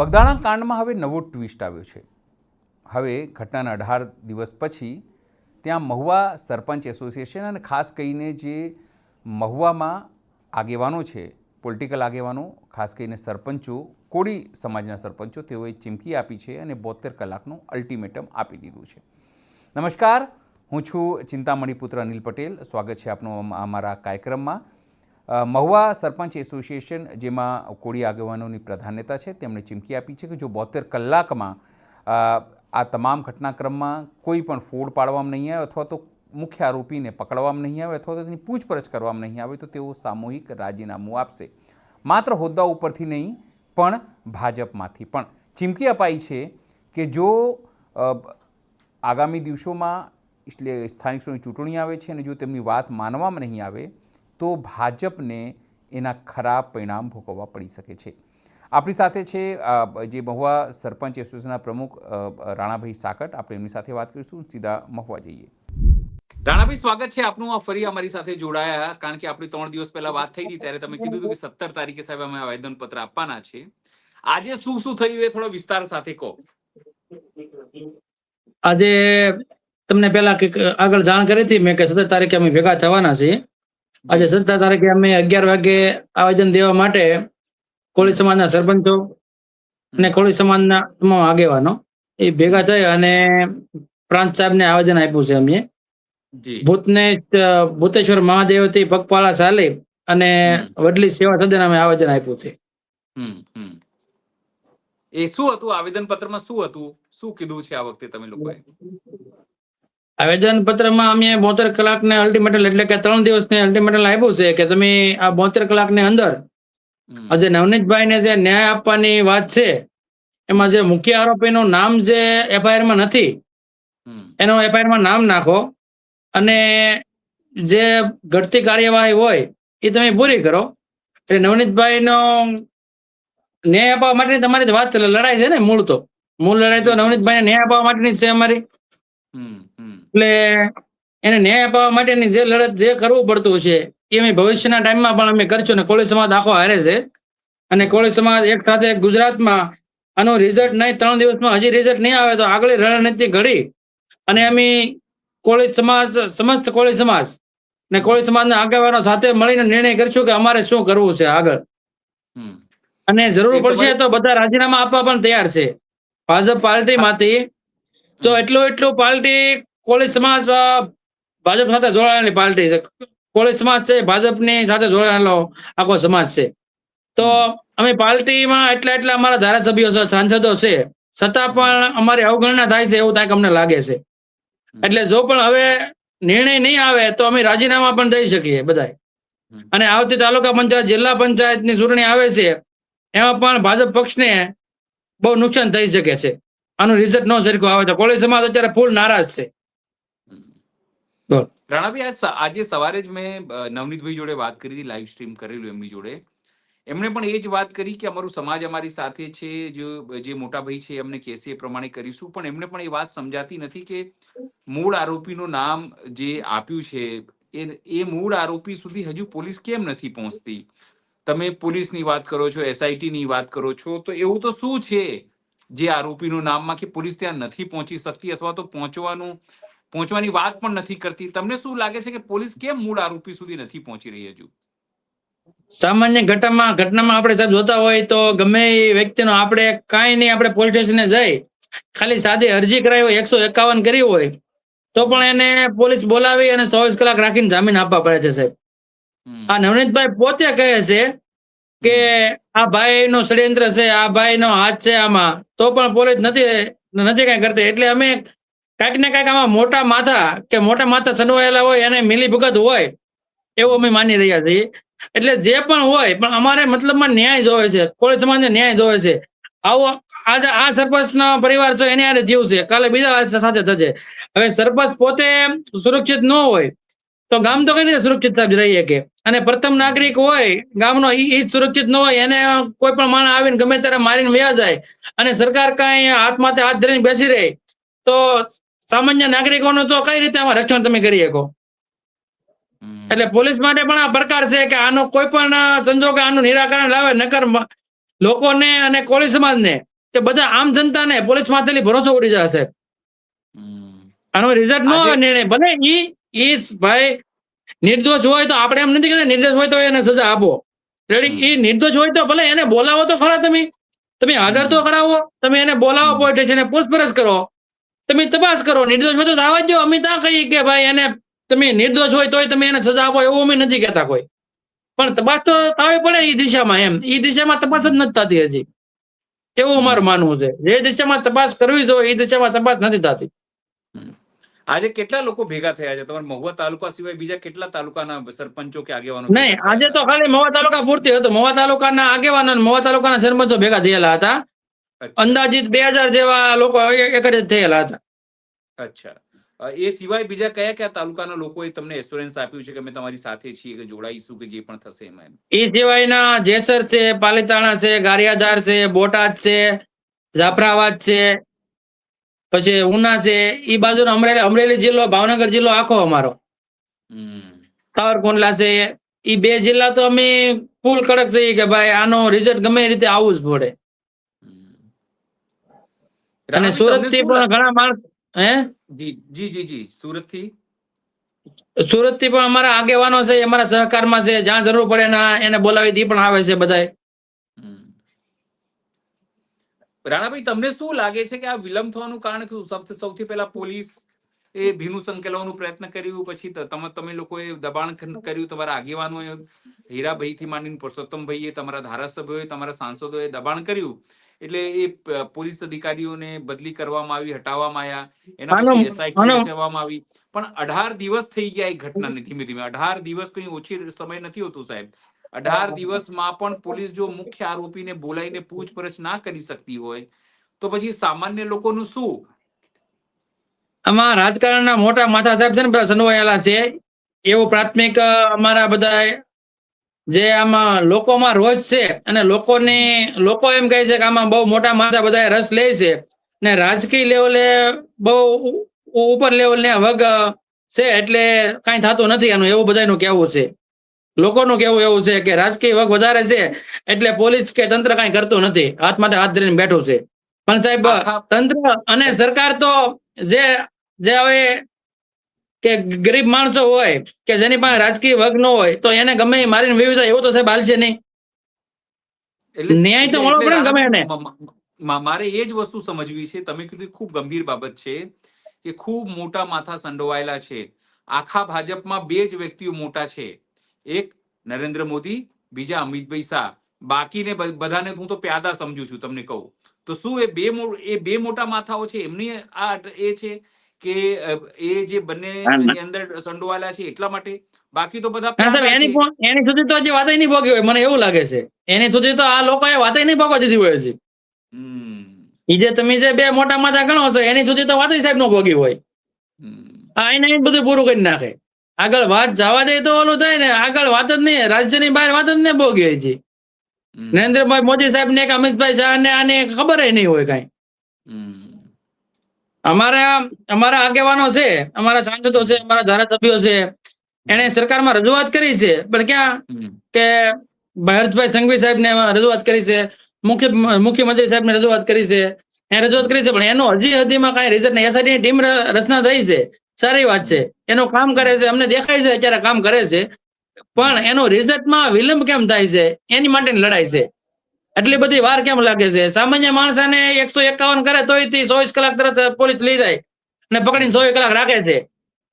બગદાણા કાંડમાં હવે નવો ટ્વિસ્ટ આવ્યો છે. હવે ઘટનાના અઢાર દિવસ પછી ત્યાં મહુવા સરપંચ એસોસિએશન અને ખાસ કરીને જે મહુવામાં આગેવાનો છે પોલિટિકલ આગેવાનો, ખાસ કરીને સરપંચો, કોળી સમાજના સરપંચો, તેઓએ ચીમકી આપી છે અને બોતેર કલાકનું અલ્ટિમેટમ આપી દીધું છે. નમસ્કાર, હું છું ચિંતામણી પુત્ર અનિલ પટેલ. સ્વાગત છે આપનું અમારા કાર્યક્રમમાં. મહુવા સરપંચ એસોસિએશન, જેમાં કોળી આગેવાનોની પ્રધાન્યતા છે, તેમણે ચીમકી આપી છે કે જો બોતેર કલાકમાં આ તમામ ઘટનાક્રમમાં કોઈ પણ ફોડ પાડવામાં નહીં આવે અથવા તો મુખ્ય આરોપીને પકડવામાં નહીં આવે અથવા તો તેની પૂછપરછ કરવામાં નહીં આવે તો તેઓ સામૂહિક રાજીનામું આપશે. માત્ર હોદ્દા ઉપરથી નહીં, પણ ભાજપમાંથી પણ. ચીમકી અપાઈ છે કે જો આગામી દિવસોમાં, એટલે સ્થાનિક ચૂંટણી આવે છે અને જો તેમની વાત માનવામાં નહીં આવે તો ભાજપને એના ખરાબ પરિણામ ભોગવવા પડી શકે છે. આપણી સાથે છે જે મહુવા સરપંચ એસોસિએશનના પ્રમુખ અ, રાણાભાઈ સાકટ. આપણે એમની સાથે વાત કરીશું. સીધા મહુવા જઈએ. રાણાભાઈ સ્વાગત છે આપનું. આ ફરી અમારી સાથે જોડાયા. કારણ કે આપણી ત્રણ દિવસ પહેલા વાત થઈ હતી ત્યારે તમે કીધું હતું કે સત્તર તારીખે સાહેબ અમે આવેદન પત્ર આપવાના છે. આજે શું શું થયું એ થોડો વિસ્તાર સાથે કહો. આજે તમને પેલા કંઈક આગળ જાણ કરી હતી. મેં કે સત્તર તારીખે અમે ભેગા થવાના છીએ. આજે સત્તા તારીખે અમે અગિયાર વાગે આવેદન દેવા માટે કોળી સમાજના સરપંચો અને કોળી સમાજના તમામ આગેવાનો એ ભેગા થઈ અને પ્રાંત સાહેબને આવેદન આપ્યું છે અમે ભૂતને ભૂતેશ્વર મહાદેવથી પગપાળા ચાલી અને વડલી સેવા સદન અમે આવેદન આપ્યું છે. એ શું હતું? આવેદન પત્રમાં શું હતું? શું કીધું છે આ વખતે તમે લોકોએ? આવેદન પત્રમાં અમે બોતેર કલાકને અલ્ટિમેટલ એટલે કે ત્રણ દિવસને અલ્ટિમેટલ આપ્યું છે કે તમે આ બોતેર કલાકની અંદર. આજે નવનીતભાઈને જે ન્યાય આપવાની વાત છે એમાં જે મુખ્ય આરોપીનું નામ જે એફઆઈઆરમાં નથી એનો એનું એફઆઈઆરમાં નામ નાખો અને જે ઘટતી કાર્યવાહી હોય એ તમે પૂરી કરો એટલે નવનીતભાઈનો ન્યાય આપવા માટેની તમારી વાત લડાઈ છે ને મૂળ તો મૂળ લડાઈ તો નવનીતભાઈને ન્યાય આપવા માટેની જ છે અમારી. એટલે એને ન્યાય અપાવવા માટેની જે લડત જે કરવું પડતું છે એ અમે ભવિષ્યના ટાઈમમાં પણ અમે કરશું ને કોળી સમાજ આખો હારે છે. અને કોળી સમાજ એક સાથે ગુજરાતમાં આનું રિઝલ્ટ નહીં ત્રણ દિવસમાં હજી રિઝલ્ટ નહીં આવે તો આગળ રણનીતિ ઘડી. અને અમે કોળી સમાજ સમસ્ત કોળી સમાજ ને કોળી સમાજના આગેવાનો સાથે મળીને નિર્ણય કરશું કે અમારે શું કરવું છે આગળ. અને જરૂર પડશે તો બધા રાજીનામા આપવા પણ તૈયાર છે. ભાજપ પાર્ટીમાંથી તો એટલું એટલું પાર્ટી કોળી સમાજ ભાજપ સાથે જોડાયેલી પાર્ટી છે. કોલેજ સમાજ છે, ભાજપની સાથે જોડાયેલો આખો સમાજ છે. તો અમે પાર્ટીમાં એટલા એટલા અમારા ધારાસભ્યો છે, સાંસદો છે. છતાં પણ અમારી અવગણના થાય છે એવું કાંઈક અમને લાગે છે. એટલે જો પણ હવે નિર્ણય નહીં આવે તો અમે રાજીનામા પણ દઈ શકીએ બધાય. અને આવતી તાલુકા પંચાયત, જિલ્લા પંચાયતની ચૂંટણી આવે છે, એમાં પણ ભાજપ પક્ષને બહુ નુકસાન થઈ શકે છે. આનું રિઝલ્ટ ન સરખું આવે તો કોલેજ સમાજ અત્યારે ફૂલ નારાજ છે. રાણાભાઈ આજે સવારે જ મેં નવનીતભાઈ જોડે વાત કરી હતી લાઈવ સ્ટ્રીમ કરેલું એમની જોડે. એમણે પણ એ જ વાત કરી કે અમારું સમાજ અમારી સાથે છે, જો, જે મોટા છે, એમને કહેશે એ પ્રમાણે કરીશું. પણ એમને પણ એ વાત સમજાતી નથી કે મૂળ આરોપીનું નામ જે આપ્યું છે, એ એ મૂળ આરોપી સુધી હજુ પોલીસ કેમ નથી પહોંચતી? તમે પોલીસની વાત કરો છો એસઆઈટીની વાત કરો છો, તો એવું તો શું છે? જે આરોપીનું નામમાં કે પોલીસ ત્યાં નથી પહોંચી શકતી અથવા તો પહોંચવાનું પહોંચવાની વાત પણ નથી કરતી. તમને શું લાગે છે કે પોલીસ કેમ મૂળ આરોપી સુધી નથી પહોંચી રહી હજુ? સામાન્ય ઘટનામાં ઘટનામાં આપણે સાહેબ જોતા હોય તો ગમે એ વ્યક્તિનો આપણે કાંઈ નહીં આપણે પોલીસ સ્ટેશને જઈ ખાલી સાદી અરજી કરાવી હોય એકસો એકાવન કરી હોય તો પણ એને પોલીસ બોલાવી અને ચોવીસ કલાક રાખીને જામીન આપવા પડે છે સાહેબ. આ નવનીતભાઈ પોતે કહે છે કે આ ભાઈ નો ષડયંત્ર છે આ ભાઈ નો હાથ છે આમાં તો પણ પોલીસ નથી નથી કઈ કરતી. એટલે અમે કાંઈક ને કાંઈક આમાં મોટા માથા કે મોટા માથા સંડવાયેલા હોય, એને મિલી ભગત હોય, એવું અમે માની રહ્યા છીએ. એટલે જે પણ હોય, પણ અમારે મતલબમાં ન્યાય જોવે છે, કોળી સમાજને ન્યાય જોવે છે. આવો, આજે આ સરપંચનો પરિવાર છે, એને હારે થયું છે. કાલે બીજા સાથે થશે. હવે સરપંચ પોતે સુરક્ષિત ન હોય, તો ગામ તો કઈ રીતે સુરક્ષિત સાહેબ રહી શકે? અને પ્રથમ નાગરિક હોય, ગામનો એ સુરક્ષિત ન હોય, એને કોઈ પણ માણસ આવીને ગમે ત્યારે મારીને વ્યા જાય. અને સરકાર કાંઈ હાથ માથે હાથ ધરીને બેસી રહે, તો સામાન્ય નાગરિકોનું તો કઈ રીતે આમાં રક્ષણ તમે કરી શકો? એટલે પોલીસ માટે પણ આ પ્રકાર છે કે આનો કોઈ પણ સંજોગે આનું નિરાકરણ લાવે નકર લોકોને અને કોળી સમાજને કે બધા આમ જનતાને પોલીસ માથેથી ભરોસો ઉડી જશે આનો રિઝલ્ટ ન નિર્ણય ભલે ઈ ઈ ભાઈ નિર્દોષ હોય તો આપણે એમ નથી કહેતા નિર્દોષ હોય તો એને સજા આપો. રેડી ઈ નિર્દોષ હોય તો ભલે એને બોલાવો તો ખરા તમે. તમે હાજર તો. કરાવો તમે એને બોલાવો. પોલીસ સ્ટેશને પૂછપરછ કરો. તમે તપાસ કરો નિર્દોષ હોય તો આવા જ અમે ત્યાં કહીએ કે ભાઈ એને તમે નિર્દોષ હોય તોય તમે એને સજા આપો એવું અમે નથી કહેતા કોઈ. પણ તપાસ તો થવી પડે એ દિશામાં એમ. એ દિશામાં તપાસ જ નથી થતી હજી. એવું અમારું માનવું છે. જે દિશામાં તપાસ કરવી જોઈએ એ દિશામાં તપાસ નથી થતી. આજે કેટલા લોકો ભેગા થયા છે? તમારા મહુવા તાલુકા સિવાય બીજા કેટલા તાલુકાના સરપંચો કે આગેવાનો નહીં આજે તો ખાલી મહુવા તાલુકા પૂરતી હતો મહુવા તાલુકાના આગેવાનો અને મહુવા તાલુકાના સરપંચો ભેગા થયેલા હતા. અંદાજિત બે હજાર જેવા લોકો એક- એકત્રિત થયેલા હતા અચ્છા એ સિવાય બીજા કયા કયા તાલુકાના લોકોએ તમને એશ્યોરન્સ આપ્યું છે કે અમે તમારી સાથે છીએ કે જોડાઈશું કે જે પણ થશે એમાં? એ સિવાયના જેસર છે પાલીતાણા છે ગારિયાધાર છે બોટાદ છે જાફરાબાદ છે પછી ઉના છે એ બાજુનો અમરેલી અમરેલી જિલ્લો ભાવનગર જિલ્લો આખો અમારો હમ. સાવરકુંડલા છે એ બે જિલ્લા તો અમે ફૂલ કડક છે કે ભાઈ આનો રિઝલ્ટ ગમે રીતે આવવું જ પડે. અને સુરતથી પણ ઘણા માણસ હે? જી જી જી જી. સુરતથી સુરતથી પણ અમારા આગેવાનો છે અમારા સહકારમાં છે જ્યાં જરૂર પડે ના એને બોલાવી દી પણ આવે છે બધાય. રાણાભાઈ તમને શું લાગે છે કે આ વિલંબ થવાનું કારણ શું સૌથી સૌથી પહેલા પોલીસ એ ભીનું સંકેલવાનું પ્રયત્ન કર્યું પછી તમે તમે લોકોએ દબાણ કર્યું તમારા આગેવાનોએ હીરાભાઈ થી માંડીને પુરુષોત્તમભાઈએ તમારા ધારાસભ્યોએ તમારા સાંસદોએ દબાણ કર્યું. એટલે એ પોલીસ અધિકારીઓને બદલી કરવામાં આવી હટાવવામાં આવ્યા. એના પછી એસઆઈટી રચવામાં આવી. પણ અઢાર દિવસ થઈ ગયા એ ઘટનાને ધીમે ધીમે. અઢાર દિવસ કઈ ઓછી સમય નથી હોતો સાહેબ. અઢાર દિવસમાં પણ પોલીસ જો મુખ્ય આરોપીને બોલાવીને પૂછપરછ ના કરી શકતી હોય તો પછી સામાન્ય લોકોનું શું? આમાં રાજકારણના મોટા માથા સાહેબ છે ને બધા સંડોવાયેલા છે. એવો પ્રાથમિક અમારા બધા જે આમાં લોકોમાં રોજ છે અને લોકોને લોકો એમ કહે છે કે આમાં બહુ મોટા માથા બધા રસ લે છે ને રાજકીય લેવલે બહુ ઉપર ઉપર લેવલને વગ છે એટલે કાંઈ થતું નથી એનું એવું બધાનું કહેવું છે. લોકોનું કેવું એવું છે કે રાજકીય વગ વધારે છે એટલે પોલીસ કે તંત્ર કાંઈ કરતું નથી હાથ માટે હાથ ધરીને બેઠું છે. પણ સાહેબ તંત્ર અને સરકાર તો જે જે હવે કે ગરીબ માણસો હોય કે જેની પાસે રાજકીય વર્ગ નો હોય તો એને ગમે મારીને વહી જાય એવું તો સાહેબ હાલશે નહીં. ન્યાય તો મળવો પડે ગમે એને. મારે એ જ વસ્તુ સમજવી છે તમે કીધું ખૂબ ગંભીર બાબત છે કે ખૂબ મોટા માથા સંડોવાયેલા છે. આખા ભાજપમાં બે જ વ્યક્તિઓ મોટા છે. એક નરેન્દ્ર મોદી બીજા અમિતભાઈ શાહ. બાકીને બધાને હું તો પ્યાદા સમજુ છું તમને કહું. તો શું એ બે એ બે મોટા માથાઓ છે? એમની આ એ છે કે એ જે બંને ના, ના. ની અંદર સંડોવાયેલા છે એટલા માટે? બાકી તો બધા ના એની એની સુધી તો હજી વાતય નહીં ભોગી હોય મને એવું લાગે છે. એની સુધી તો આ લોકોએ વાતય નહીં ભોગવા દીધી હોય હજી. ઈ જે તમે જે બે મોટા માથા ગણો છો એની સુધી તો વાતય સાહેબ નો ભોગી હોય. આ એને બધું પૂરું કરી નાખે. આગળ વાત જવા દે તો ઓલું થાય ને આગળ વાત જ નહીં રાજ્યની બહાર વાત જ નહીં ભોગી હજી. છે નરેન્દ્રભાઈ મોદી સાહેબ ને કે અમિતભાઈ શાહ ને આને ખબર નહીં હોય કઈ. અમારા અમારા આગેવાનો છે અમારા સાંસદો છે અમારા ધારાસભ્યો છે એને સરકારમાં રજૂઆત કરી છે પણ ક્યાં? કે ભરતભાઈ સંઘવી સાહેબને રજૂઆત કરી છે મુખ્ય મુખ્યમંત્રી સાહેબને રજૂઆત કરી છે એ રજૂઆત કરી છે પણ એનો હજી હદીમાં કાંઈ રિઝલ્ટ નહીં. એસઆઈટી ટીમ રચના થઈ છે સારી વાત છે. એનું કામ કરે છે અમને દેખાય છે અત્યારે કામ કરે છે પણ એનો રિઝલ્ટમાં વિલંબ કેમ થાય છે એની માટેની લડાઈ છે. એટલી બધી વાર કેમ લાગે છે? સામાન્ય માણસાને એકસો એકાવન કરે તોય તે ચોવીસ કલાક તરત પોલીસ લઈ જાય અને પકડીને ચોવીસ કલાક રાખે છે.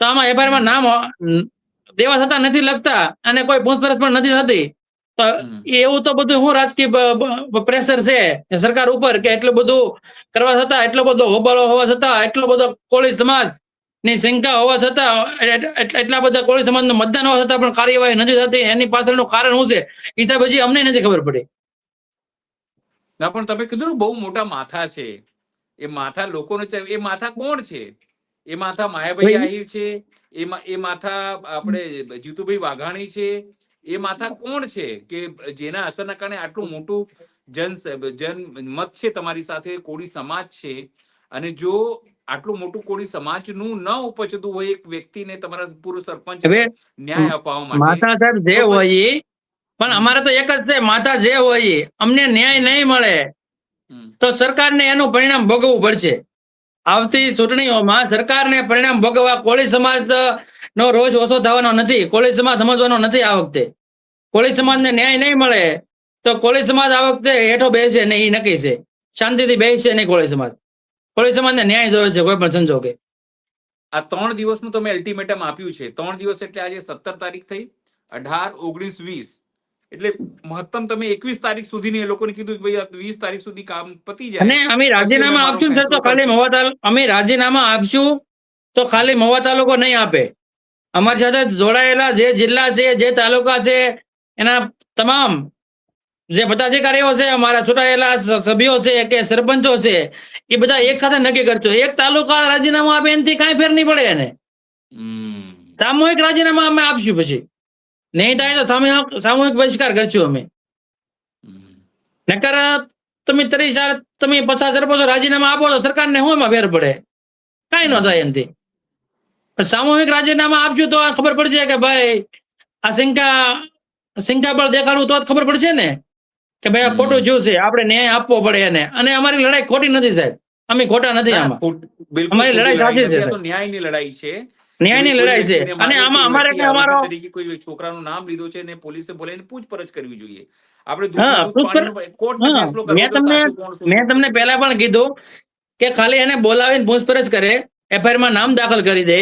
તો આમાં એફઆઈઆર નામ દેવા થતા નથી લખતા અને કોઈ પૂછપરછ પણ નથી થતી. તો એવું તો બધું હું રાજકીય પ્રેશર છે સરકાર ઉપર કે એટલું બધું કરવા છતાં એટલો બધો હોબાળો હોવા છતાં એટલો બધો કોળી સમાજની શંકા હોવા છતાં એટ- એટ- એટલા બધા કોળી સમાજનું મતદાન હોવા છતાં પણ કાર્યવાહી નથી થતી. એની પાછળનું કારણ શું છે? એ સાહેબ હજી અમને નથી ખબર પડી. ના પણ તમે કીધું ને બહુ મોટા માથા છે. એ માથા લોકોને એ માથા કોણ છે? એ માથા માયાભાઈ આહિર છે? એ એ માથા આપણે જીતુભાઈ વાઘાણી છે? એ માથા કોણ છે? કે જેના અસરના કારણે આટલું મોટું જન જન મત છે તમારી સાથે કોળી સમાજ છે? અને જો આટલું મોટું કોળી સમાજનું ન ઉપજતું હોય એક વ્યક્તિને તમારા પૂર્વ સરપંચ ન્યાય અપાવવા માટે માતા સાહેબ જે હોય પણ અમારે તો એક જ છે માતા જે હોય અમને ન્યાય નહીં મળે. તો સરકારને એનું પરિણામ ભોગવવું પડશે. આવતી ચૂંટણીઓમાં સરકારને પરિણામ ભોગવવા કોળી સમાજ નો રોજ ઓછો થવાનો નથી કોળી સમાજ સમજવાનો નથી આ વખતે. કોળી સમાજને ન્યાય નહીં મળે તો કોળી સમાજ આ વખતે હેઠો બેસે ને એ નક્કી છે. શાંતિથી બેસશે નહીં કોળી સમાજ. કોળી સમાજને ન્યાય જોવે છે કોઈ પણ સંજોગે. આ ત્રણ દિવસનું તમે અલ્ટિમેટમ આપ્યું છે. ત્રણ દિવસ એટલે આજે સત્તર તારીખ થઈ. અઢાર ઓગણીસ વીસ. એટલે મહત્તમ તમે એકવીસ તારીખ સુધીની એ લોકોને કીધું કે ભાઈ વીસ તારીખ સુધી કામ પતી જાય. અને અમે રાજીનામા આપશું સર તો ખાલી કરશું. અમે રાજીનામા આપશું તો ખાલી મહુવા તાલુકો નહીં આપે. અમારી સાથે જોડાયેલા જે જિલ્લા છે જે તાલુકા છે એના તમામ જે પદાધિકારીઓ છે અમારા ચૂંટાયેલા સભ્યો છે કે સરપંચો છે એ બધા એક સાથે નક્કી કરશો. એક તાલુકા રાજીનામું આપે એનાથી કાંઈ ફેર નહીં પડે એને. સામૂહિક રાજીનામા અમે આપશું પછી. નહીં થાય તો સામૂહિક સામૂહિક બહિષ્કાર કરશું અમે નકર તમે ત્રીસ હજાર તમે પચાસ સરપંચો રાજીનામા આપો તો સરકારને શું એમાં ફેર પડે કાંઈ ન થાય એમથી સામૂહિક રાજીનામા આપજો તો આ ખબર પડશે કે ભાઈ આ શંકા શંકાબળ દેખાડવું તો જ ખબર પડશે ને કે ભાઈ આ ખોટું જોયું છે આપણે ન્યાય આપવો પડે એને અને અમારી લડાઈ ખોટી નથી સાહેબ. અમે ખોટા નથી આમાં. અમારી લડાઈ સાચી. છે, ન્યાયની લડાઈ છે. ન્યાયની લડાઈ છે. અને આમાં અમારે કે અમારો તરીકે કોઈ છોકરાનું નામ લીધું છે ને પોલીસે બોલાવીને પૂછપરછ કરવી જોઈએ. આપણે મેં તમને- મેં તમને પહેલા પણ કીધું કે ખાલી એને બોલાવીને પૂછપરછ કરે એફઆઈઆરમાં નામ દાખલ કરી દે.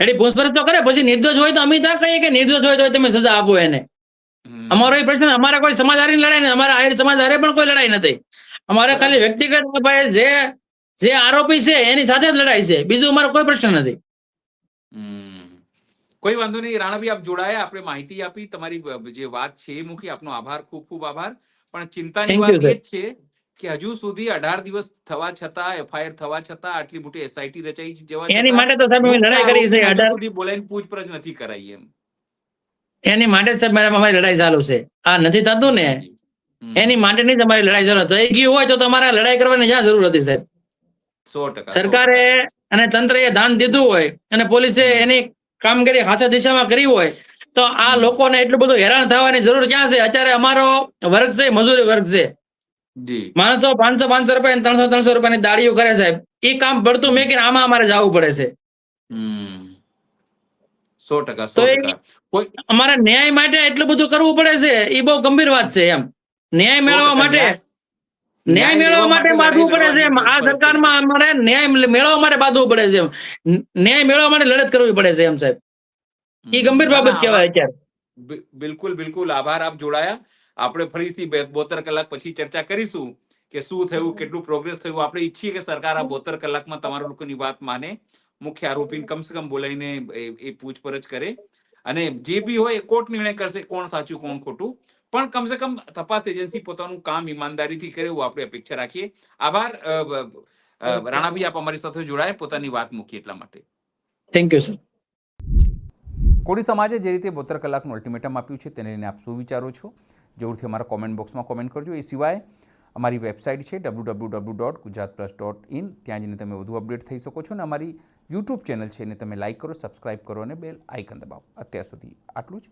એટલે પૂછપરછ તો કરે પછી નિર્દોષ હોય તો અમે ત્યાં કહીએ કે નિર્દોષ હોય તો તમે સજા આપો એને. અમારો એ પ્રશ્ન અમારે કોઈ સમાજહારી લડાઈ નથી અમારા આયર સમાજ હારે પણ કોઈ લડાઈ નથી. અમારે ખાલી વ્યક્તિગત ભાઈ જે જે આરોપી છે એની સાથે જ લડાઈ છે. બીજું અમારો કોઈ પ્રશ્ન નથી. કોઈ વાંધો નહીં રાણાભાઈ આપ જોડાયા આપણે માહિતી આપી તમારી જે વાત છે એ મૂકી આપનો આભાર ખૂબ ખૂબ આભાર. પણ ચિંતાની વાત એ જ છે કે હજુ સુધી અઢાર દિવસ થવા છતાં એફઆઈઆર થવા છતાં આટલી મોટી એસઆઈટી રચાઈ જવા એની માટે તો સાહેબ લડાઈ કરી છે અઢાર સુધી બોલાઈને પૂછપરછ નથી કરાઈ એમ. એની માટે સાહેબ મેડમ અમારી લડાઈ ચાલુ છે. આ નથી થતું ને એની માટેની નહીં તમારી લડાઈ ચાલુ. થઈ ગયું હોય તો તમારે લડાઈ કરવાની જ્યાં જરૂર હતી સાહેબ. સો ટકા. સરકારે અને તંત્રએ ધ્યાન દીધું હોય અને પોલીસે એની કામગીરી ખાસા દિશામાં કરી હોય તો આ લોકોને એટલું બધું હેરાન થવાની જરૂર ક્યાં છે? અત્યારે અમારો વર્ગ છે મજૂરી વર્ગ છે. માણસો પાંચસો પાંચસો રૂપિયા ત્રણસો ત્રણસો રૂપિયાની દાડીઓ કરે સાહેબ એ કામ પડતું મેં કે આમાં અમારે જવું પડે છે. સો ટકા સો ટકા. અમારે ન્યાય માટે એટલું બધું કરવું પડે છે એ બહુ ગંભીર વાત છે એમ. ન્યાય મેળવવા માટે ન્યાય- મેળવવા માટે બાંધવું પડે છે આ સરકારમાં અમારે ન્યાય મેળવવા માટે બાંધવું પડે છે ન્યાય મેળવવા માટે લડત કરવી પડે છે એમ સાહેબ. એ ગંભીર બાબત કહેવાય અત્યારે. બિલકુલ બિલકુલ. આભાર આપ જોડાયા. આપણે ફરીથી બોતેર કલાક પછી ચર્ચા કરીશું કે શું થયું કેટલું પ્રોગ્રેસ થયું. આપણે ઈચ્છીએ કે સરકાર આ બોતેર કલાકમાં તમારા લોકોની વાત માને. મુખ્ય આરોપીને કમસે કમ બોલાવીને એ- એ પૂછપરછ કરે. અને જે બી હોય એ કોર્ટ નિર્ણય કરશે કોણ સાચું કોણ ખોટું. પણ કમસે કમ તપાસ એજન્સી પોતાનું કામ ઈમાનદારીથી કરે એવું આપણે અપેક્ષા રાખીએ. આભાર. રાણાભાઈ આપ અમારી સાથે જોડાયા. પોતાની વાત મૂકી એટલા માટે. થેન્ક યુ સર કોળી સમાજે જે રીતે બોતેર કલાકનું અલ્ટિમેટમ આપ્યું છે તેને લઈને આપ શું વિચારો છો? જરૂરથી અમારા કોમેન્ટ બોક્સમાં કોમેન્ટ કરજો. એ સિવાય અમારી વેબસાઇટ છે W W W dot Gujarat plus dot in ત્યાં જઈને તમે વધુ અપડેટ થઈ શકો છો. અને અમારી યુટ્યુબ ચેનલ છે એને તમે લાઇક કરો સબસ્ક્રાઇબ કરો અને બેલ આઇકન દબાવો. અત્યાર સુધી આટલું જ.